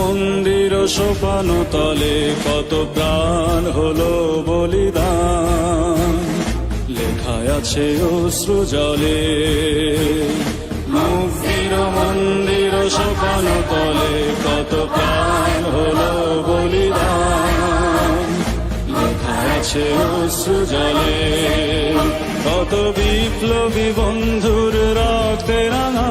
মন্দির সোপান তলে কত প্রাণ হলো বলিদান। লেখায় আছে অশ্রু জলে। তলে কত প্রাণ হলো বলিদান। লেখায় আছে কত বিপ্লবী বন্ধুর রক্তে রাঙা।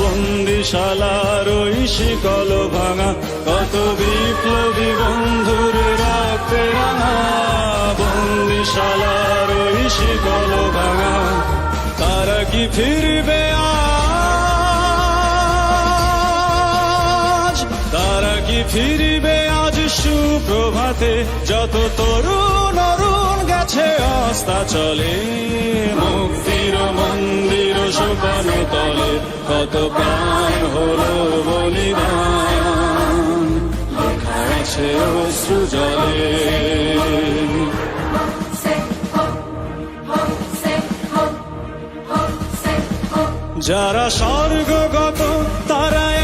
বন্দিশালার ওই শিকল ভাঙা, কত বিপ্লবী বন্ধুর রক্তে রাঙা। বন্দিশালার ওই শিকল ভাঙা, তারা কি ফিরবে আজ? কি ফিরবে আজ সুপ্রভাতে? যত তরুণ অরুণ গেছে অস্তা চলে। মুক্তির মন্দির সোপান তলে, কত প্রাণ হলো বলিদান। লেখা আছে অশ্রু জলে। যারা স্বর্গগত তারা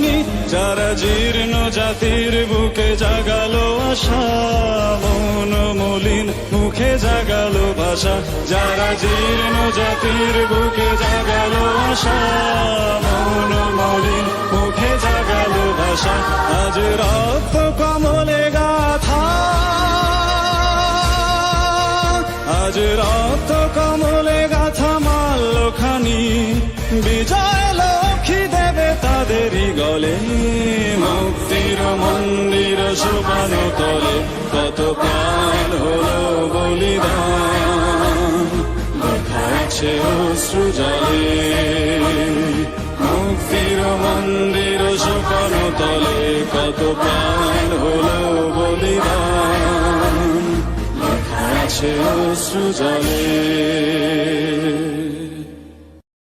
যারা জীর্ণ জাতির বুকে জাগালো আশা, মন মলিন মুখে জাগালো ভাষা। যারা জীর্ণ জাতির বুকে জাগালো আশা, মন মলিন মুখে জাগালো ভাষা। আজ রক্ত কমলে গাথা। আজ রক্ত কমলে গাথা মাল্য খানি বিজয় লক্ষ্মী দেবে তাদেরই গলে। কত প্রাণ হলো বলিদান? মন্দির সোপান তলে। কত প্রাণ হলো বলিদান? লেখা আছে অশ্রু